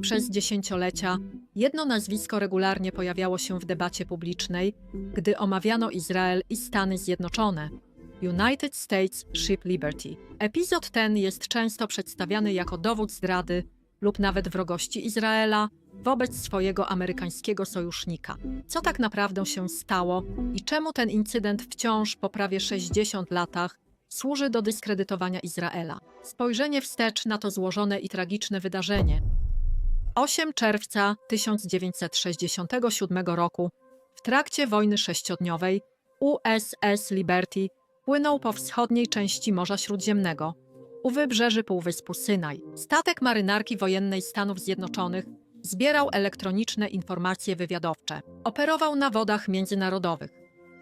Przez dziesięciolecia jedno nazwisko regularnie pojawiało się w debacie publicznej, gdy omawiano Izrael i Stany Zjednoczone. United States Ship Liberty. Epizod ten jest często przedstawiany jako dowód zdrady lub nawet wrogości Izraela wobec swojego amerykańskiego sojusznika. Co tak naprawdę się stało i czemu ten incydent wciąż po prawie 60 latach służy do dyskredytowania Izraela? Spojrzenie wstecz na to złożone i tragiczne wydarzenie. 8 czerwca 1967 roku w trakcie wojny sześciodniowej USS Liberty płynął po wschodniej części Morza Śródziemnego, u wybrzeży Półwyspu Synaj. Statek marynarki wojennej Stanów Zjednoczonych zbierał elektroniczne informacje wywiadowcze. Operował na wodach międzynarodowych,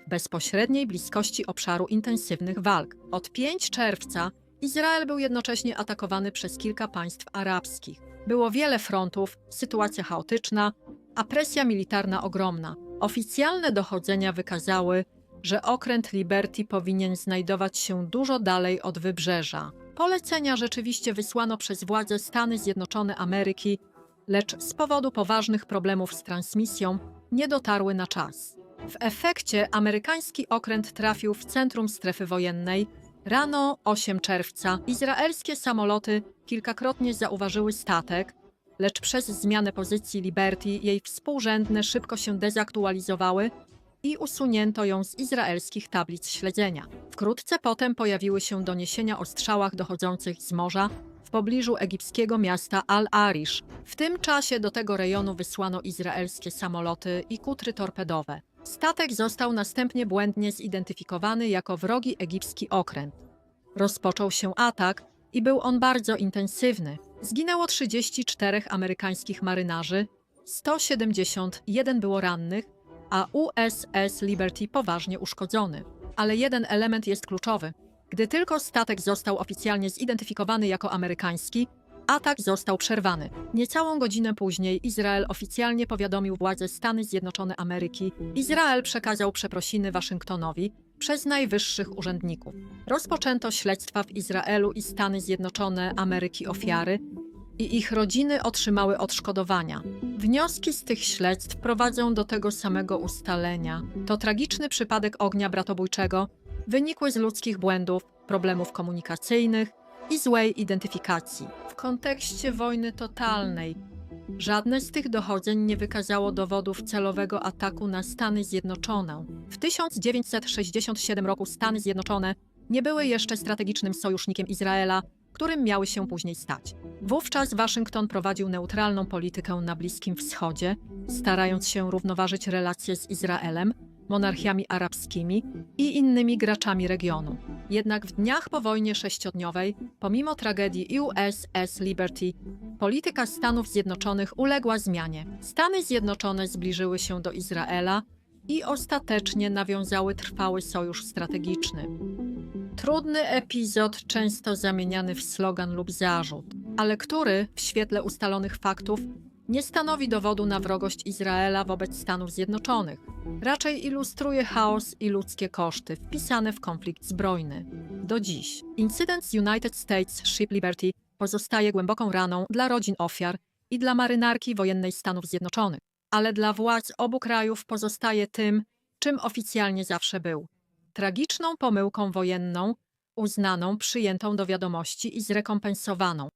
w bezpośredniej bliskości obszaru intensywnych walk. Od 5 czerwca Izrael był jednocześnie atakowany przez kilka państw arabskich. Było wiele frontów, sytuacja chaotyczna, a presja militarna ogromna. Oficjalne dochodzenia wykazały, że okręt Liberty powinien znajdować się dużo dalej od wybrzeża. Polecenia rzeczywiście wysłano przez władze Stany Zjednoczone Ameryki, lecz z powodu poważnych problemów z transmisją nie dotarły na czas. W efekcie amerykański okręt trafił w centrum strefy wojennej. Rano 8 czerwca izraelskie samoloty kilkakrotnie zauważyły statek, lecz przez zmianę pozycji Liberty jej współrzędne szybko się dezaktualizowały i usunięto ją z izraelskich tablic śledzenia. Wkrótce potem pojawiły się doniesienia o strzałach dochodzących z morza w pobliżu egipskiego miasta Al-Arish. W tym czasie do tego rejonu wysłano izraelskie samoloty i kutry torpedowe. Statek został następnie błędnie zidentyfikowany jako wrogi egipski okręt. Rozpoczął się atak i był on bardzo intensywny. Zginęło 34 amerykańskich marynarzy, 171 było rannych, a USS Liberty poważnie uszkodzony. Ale jeden element jest kluczowy. Gdy tylko statek został oficjalnie zidentyfikowany jako amerykański, atak został przerwany. Niecałą godzinę później Izrael oficjalnie powiadomił władze Stany Zjednoczone Ameryki. Izrael przekazał przeprosiny Waszyngtonowi przez najwyższych urzędników. Rozpoczęto śledztwa w Izraelu i Stany Zjednoczone Ameryki ofiary i ich rodziny otrzymały odszkodowania. Wnioski z tych śledztw prowadzą do tego samego ustalenia. To tragiczny przypadek ognia bratobójczego, wynikły z ludzkich błędów, problemów komunikacyjnych i złej identyfikacji. Kontekście wojny totalnej żadne z tych dochodzeń nie wykazało dowodów celowego ataku na Stany Zjednoczone. W 1967 roku Stany Zjednoczone nie były jeszcze strategicznym sojusznikiem Izraela, którym miały się później stać. Wówczas Waszyngton prowadził neutralną politykę na Bliskim Wschodzie, starając się równoważyć relacje z Izraelem, monarchiami arabskimi i innymi graczami regionu. Jednak w dniach po wojnie sześciodniowej, pomimo tragedii USS Liberty, polityka Stanów Zjednoczonych uległa zmianie. Stany Zjednoczone zbliżyły się do Izraela i ostatecznie nawiązały trwały sojusz strategiczny. Trudny epizod, często zamieniany w slogan lub zarzut, ale który, w świetle ustalonych faktów, nie stanowi dowodu na wrogość Izraela wobec Stanów Zjednoczonych. Raczej ilustruje chaos i ludzkie koszty wpisane w konflikt zbrojny. Do dziś incydent z United States Ship Liberty pozostaje głęboką raną dla rodzin ofiar i dla marynarki wojennej Stanów Zjednoczonych, ale dla władz obu krajów pozostaje tym, czym oficjalnie zawsze był tragiczną pomyłką wojenną, uznaną, przyjętą do wiadomości i zrekompensowaną.